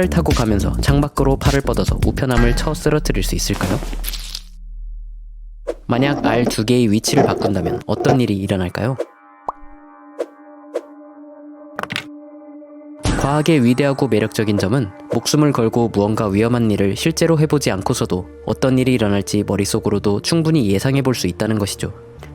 차를 타고 가면서 창밖으로 팔을 뻗어서 우편함을 쳐 쓰러뜨릴 수 있을까요? 만약 알 두 개의 위치를 바꾼다면 어떤 일이 일어날까요? 과학의 위대하고 매력적인 점은 목숨을 걸고 무언가 위험한 일을 실제로 해보지 않고서도 어떤 일이 일어날지 머릿속으로도 충분히 예상해 볼 수 있다는 것이죠.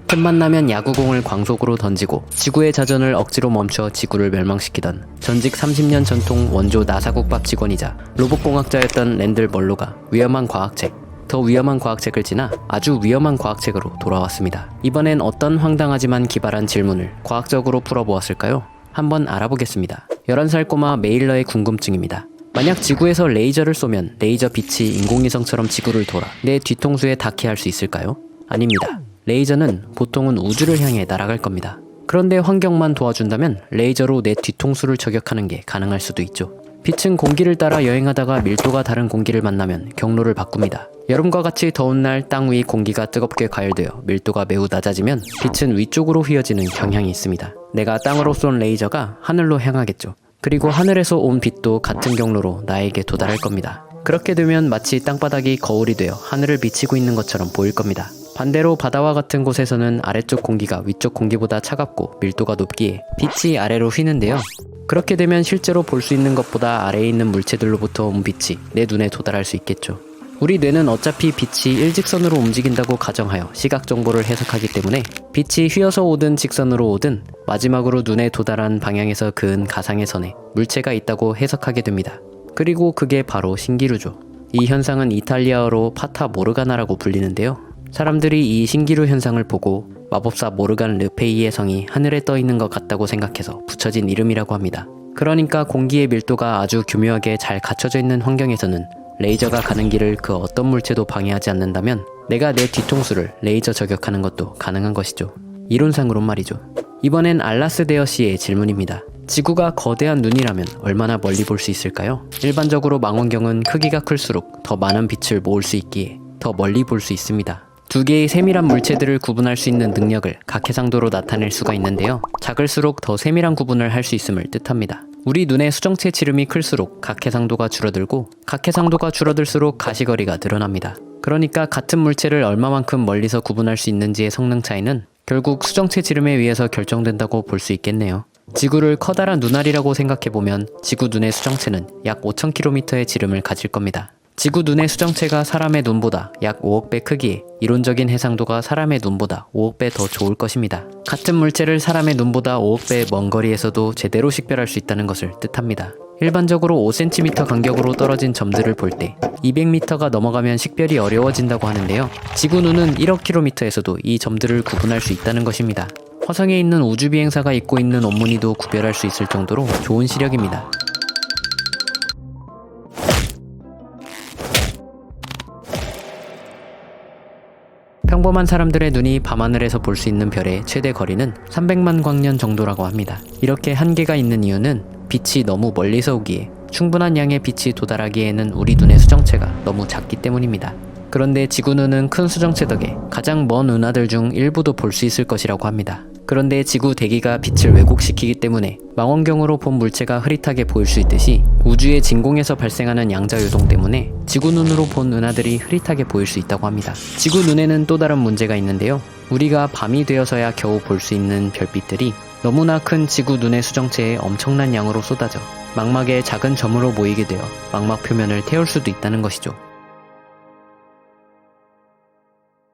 틈만 나면 야구공을 광속으로 던지고 지구의 자전을 억지로 멈춰 지구를 멸망시키던 전직 30년 전통 원조 나사 국밥 직원이자 로봇공학자였던 랜들 멀로가 위험한 과학책, 더 위험한 과학책을 지나 아주 위험한 과학책으로 돌아왔습니다. 이번엔 어떤 황당하지만 기발한 질문을 과학적으로 풀어보았을까요? 한번 알아보겠습니다. 11살 꼬마 메일러의 궁금증입니다. 만약 지구에서 레이저를 쏘면 레이저 빛이 인공위성처럼 지구를 돌아 내 뒤통수에 닿게 할 수 있을까요? 아닙니다. 레이저는 보통은 우주를 향해 날아갈 겁니다. 그런데 환경만 도와준다면 레이저로 내 뒤통수를 저격하는 게 가능할 수도 있죠. 빛은 공기를 따라 여행하다가 밀도가 다른 공기를 만나면 경로를 바꿉니다. 여름과 같이 더운 날 땅 위 공기가 뜨겁게 가열되어 밀도가 매우 낮아지면 빛은 위쪽으로 휘어지는 경향이 있습니다. 내가 땅으로 쏜 레이저가 하늘로 향하겠죠. 그리고 하늘에서 온 빛도 같은 경로로 나에게 도달할 겁니다. 그렇게 되면 마치 땅바닥이 거울이 되어 하늘을 비치고 있는 것처럼 보일 겁니다. 반대로 바다와 같은 곳에서는 아래쪽 공기가 위쪽 공기보다 차갑고 밀도가 높기에 빛이 아래로 휘는데요. 그렇게 되면 실제로 볼 수 있는 것보다 아래에 있는 물체들로부터 온 빛이 내 눈에 도달할 수 있겠죠. 우리 뇌는 어차피 빛이 일직선으로 움직인다고 가정하여 시각 정보를 해석하기 때문에 빛이 휘어서 오든 직선으로 오든 마지막으로 눈에 도달한 방향에서 그은 가상의 선에 물체가 있다고 해석하게 됩니다. 그리고 그게 바로 신기루죠. 이 현상은 이탈리아어로 파타 모르가나라고 불리는데요. 사람들이 이 신기루 현상을 보고 마법사 모르간 르페이의 성이 하늘에 떠 있는 것 같다고 생각해서 붙여진 이름이라고 합니다. 그러니까 공기의 밀도가 아주 교묘하게 잘 갖춰져 있는 환경에서는 레이저가 가는 길을 그 어떤 물체도 방해하지 않는다면 내가 내 뒤통수를 레이저 저격하는 것도 가능한 것이죠. 이론상으론 말이죠. 이번엔 알라스 데어 씨의 질문입니다. 지구가 거대한 눈이라면 얼마나 멀리 볼 수 있을까요? 일반적으로 망원경은 크기가 클수록 더 많은 빛을 모을 수 있기에 더 멀리 볼 수 있습니다. 두 개의 세밀한 물체들을 구분할 수 있는 능력을 각해상도로 나타낼 수가 있는데요. 작을수록 더 세밀한 구분을 할 수 있음을 뜻합니다. 우리 눈의 수정체 지름이 클수록 각해상도가 줄어들고 각해상도가 줄어들수록 가시거리가 늘어납니다. 그러니까 같은 물체를 얼마만큼 멀리서 구분할 수 있는지의 성능 차이는 결국 수정체 지름에 의해서 결정된다고 볼 수 있겠네요. 지구를 커다란 눈알이라고 생각해보면 지구 눈의 수정체는 약 5,000km의 지름을 가질 겁니다. 지구 눈의 수정체가 사람의 눈보다 약 5억 배 크기에 이론적인 해상도가 사람의 눈보다 5억 배 더 좋을 것입니다. 같은 물체를 사람의 눈보다 5억 배먼 거리에서도 제대로 식별할 수 있다는 것을 뜻합니다. 일반적으로 5cm 간격으로 떨어진 점들을 볼 때 200m가 넘어가면 식별이 어려워진다고 하는데요. 지구 눈은 1억 km에서도 이 점들을 구분할 수 있다는 것입니다. 화성에 있는 우주 비행사가 입고 있는 옷무늬도 구별할 수 있을 정도로 좋은 시력입니다. 평범한 사람들의 눈이 밤하늘에서 볼 수 있는 별의 최대 거리는 300만 광년 정도라고 합니다. 이렇게 한계가 있는 이유는 빛이 너무 멀리서 오기에 충분한 양의 빛이 도달하기에는 우리 눈의 수정체가 너무 작기 때문입니다. 그런데 지구 눈은 큰 수정체 덕에 가장 먼 은하들 중 일부도 볼 수 있을 것이라고 합니다. 그런데 지구 대기가 빛을 왜곡시키기 때문에 망원경으로 본 물체가 흐릿하게 보일 수 있듯이 우주의 진공에서 발생하는 양자 요동 때문에 지구 눈으로 본 은하들이 흐릿하게 보일 수 있다고 합니다. 지구 눈에는 또 다른 문제가 있는데요. 우리가 밤이 되어서야 겨우 볼 수 있는 별빛들이 너무나 큰 지구 눈의 수정체에 엄청난 양으로 쏟아져 망막에 작은 점으로 모이게 되어 망막 표면을 태울 수도 있다는 것이죠.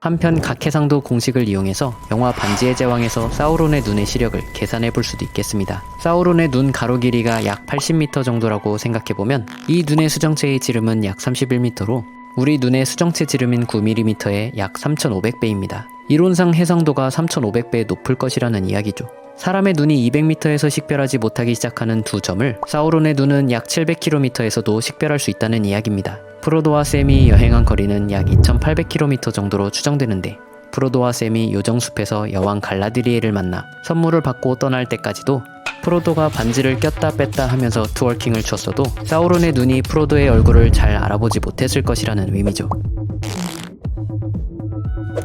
한편 각해상도 공식을 이용해서 영화 반지의 제왕에서 사우론의 눈의 시력을 계산해 볼 수도 있겠습니다. 사우론의 눈 가로 길이가 약 80m 정도라고 생각해보면 이 눈의 수정체의 지름은 약 31m로 우리 눈의 수정체 지름인 9mm의 약 3500배입니다. 이론상 해상도가 3500배 높을 것이라는 이야기죠. 사람의 눈이 200m에서 식별하지 못하기 시작하는 두 점을 사우론의 눈은 약 700km에서도 식별할 수 있다는 이야기입니다. 프로도와 샘이 여행한 거리는 약 2800km 정도로 추정되는데 프로도와 샘이 요정숲에서 여왕 갈라드리에를 만나 선물을 받고 떠날 때까지도 프로도가 반지를 꼈다 뺐다 하면서 트월킹을 췄어도 사우론의 눈이 프로도의 얼굴을 잘 알아보지 못했을 것이라는 의미죠.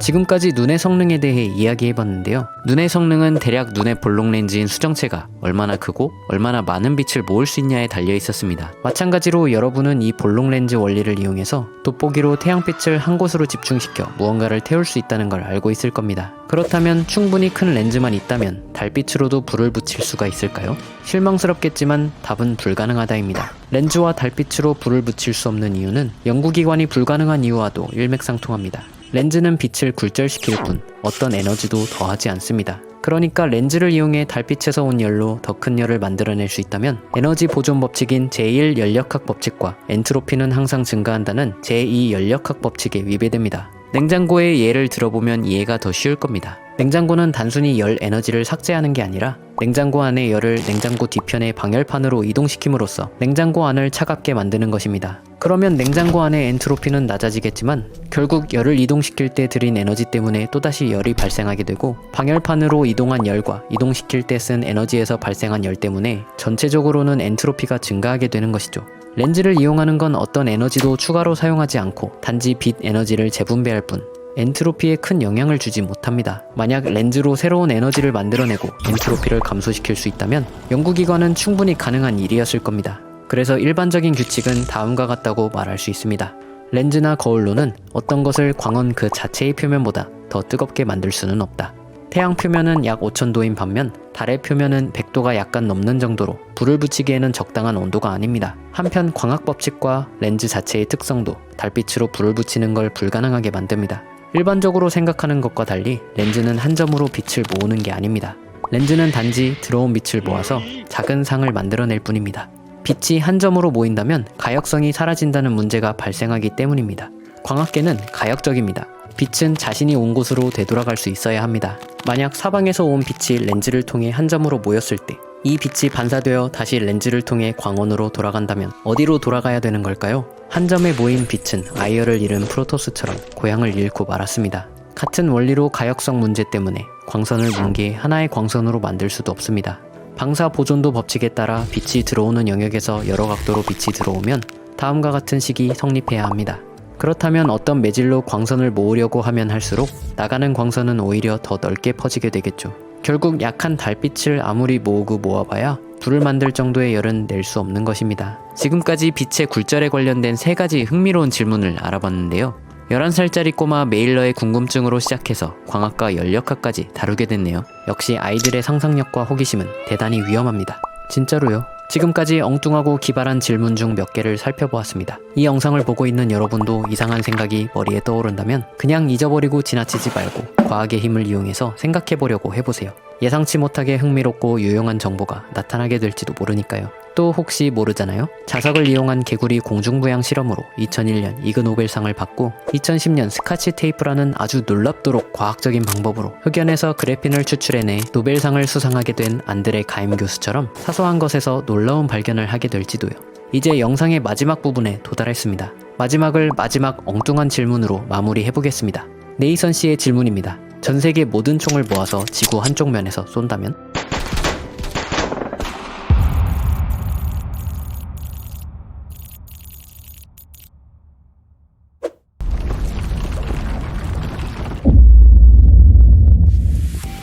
지금까지 눈의 성능에 대해 이야기해봤는데요. 눈의 성능은 대략 눈의 볼록 렌즈인 수정체가 얼마나 크고 얼마나 많은 빛을 모을 수 있냐에 달려 있었습니다. 마찬가지로 여러분은 이 볼록 렌즈 원리를 이용해서 돋보기로 태양빛을 한 곳으로 집중시켜 무언가를 태울 수 있다는 걸 알고 있을 겁니다. 그렇다면 충분히 큰 렌즈만 있다면 달빛으로도 불을 붙일 수가 있을까요? 실망스럽겠지만 답은 불가능하다입니다. 렌즈와 달빛으로 불을 붙일 수 없는 이유는 연구기관이 불가능한 이유와도 일맥상통합니다. 렌즈는 빛을 굴절시킬 뿐 어떤 에너지도 더하지 않습니다. 그러니까 렌즈를 이용해 달빛에서 온 열로 더 큰 열을 만들어낼 수 있다면 에너지 보존 법칙인 제1 연력학 법칙과 엔트로피는 항상 증가한다는 제2 연력학 법칙에 위배됩니다. 냉장고의 예를 들어보면 이해가 더 쉬울 겁니다. 냉장고는 단순히 열 에너지를 삭제하는 게 아니라 냉장고 안의 열을 냉장고 뒤편의 방열판으로 이동시킴으로써 냉장고 안을 차갑게 만드는 것입니다. 그러면 냉장고 안의 엔트로피는 낮아지겠지만 결국 열을 이동시킬 때 들인 에너지 때문에 또다시 열이 발생하게 되고 방열판으로 이동한 열과 이동시킬 때 쓴 에너지에서 발생한 열 때문에 전체적으로는 엔트로피가 증가하게 되는 것이죠. 렌즈를 이용하는 건 어떤 에너지도 추가로 사용하지 않고 단지 빛 에너지를 재분배할 뿐 엔트로피에 큰 영향을 주지 못합니다. 만약 렌즈로 새로운 에너지를 만들어내고 엔트로피를 감소시킬 수 있다면 연구기관은 충분히 가능한 일이었을 겁니다. 그래서 일반적인 규칙은 다음과 같다고 말할 수 있습니다. 렌즈나 거울로는 어떤 것을 광원 그 자체의 표면보다 더 뜨겁게 만들 수는 없다. 태양 표면은 약 5000도인 반면 달의 표면은 100도가 약간 넘는 정도로 불을 붙이기에는 적당한 온도가 아닙니다. 한편 광학 법칙과 렌즈 자체의 특성도 달빛으로 불을 붙이는 걸 불가능하게 만듭니다. 일반적으로 생각하는 것과 달리 렌즈는 한 점으로 빛을 모으는 게 아닙니다. 렌즈는 단지 들어온 빛을 모아서 작은 상을 만들어낼 뿐입니다. 빛이 한 점으로 모인다면 가역성이 사라진다는 문제가 발생하기 때문입니다. 광학계는 가역적입니다. 빛은 자신이 온 곳으로 되돌아갈 수 있어야 합니다. 만약 사방에서 온 빛이 렌즈를 통해 한 점으로 모였을 때 이 빛이 반사되어 다시 렌즈를 통해 광원으로 돌아간다면 어디로 돌아가야 되는 걸까요? 한 점에 모인 빛은 아이어를 잃은 프로토스처럼 고향을 잃고 말았습니다. 같은 원리로 가역성 문제 때문에 광선을 뭉개 하나의 광선으로 만들 수도 없습니다. 방사 보존도 법칙에 따라 빛이 들어오는 영역에서 여러 각도로 빛이 들어오면 다음과 같은 식이 성립해야 합니다. 그렇다면 어떤 매질로 광선을 모으려고 하면 할수록 나가는 광선은 오히려 더 넓게 퍼지게 되겠죠. 결국 약한 달빛을 아무리 모으고 모아봐야 불을 만들 정도의 열은 낼 수 없는 것입니다. 지금까지 빛의 굴절에 관련된 세 가지 흥미로운 질문을 알아봤는데요. 11살짜리 꼬마 메일러의 궁금증으로 시작해서 광학과 연력학까지 다루게 됐네요. 역시 아이들의 상상력과 호기심은 대단히 위험합니다. 진짜로요. 지금까지 엉뚱하고 기발한 질문 중 몇 개를 살펴보았습니다. 이 영상을 보고 있는 여러분도 이상한 생각이 머리에 떠오른다면 그냥 잊어버리고 지나치지 말고 과학의 힘을 이용해서 생각해보려고 해보세요. 예상치 못하게 흥미롭고 유용한 정보가 나타나게 될지도 모르니까요. 또 혹시 모르잖아요? 자석을 이용한 개구리 공중부양 실험으로 2001년 이그 노벨상을 받고 2010년 스카치 테이프라는 아주 놀랍도록 과학적인 방법으로 흑연에서 그래핀을 추출해내 노벨상을 수상하게 된 안드레 가임 교수처럼 사소한 것에서 놀라운 발견을 하게 될지도요. 이제 영상의 마지막 부분에 도달했습니다. 마지막을 마지막 엉뚱한 질문으로 마무리해보겠습니다. 네이선 씨의 질문입니다. 전 세계 모든 총을 모아서 지구 한쪽 면에서 쏜다면?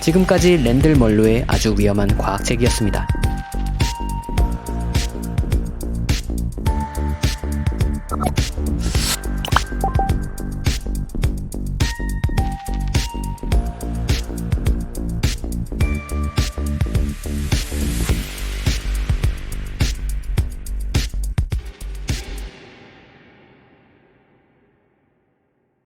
지금까지 랜들 멀로의 아주 위험한 과학책이었습니다.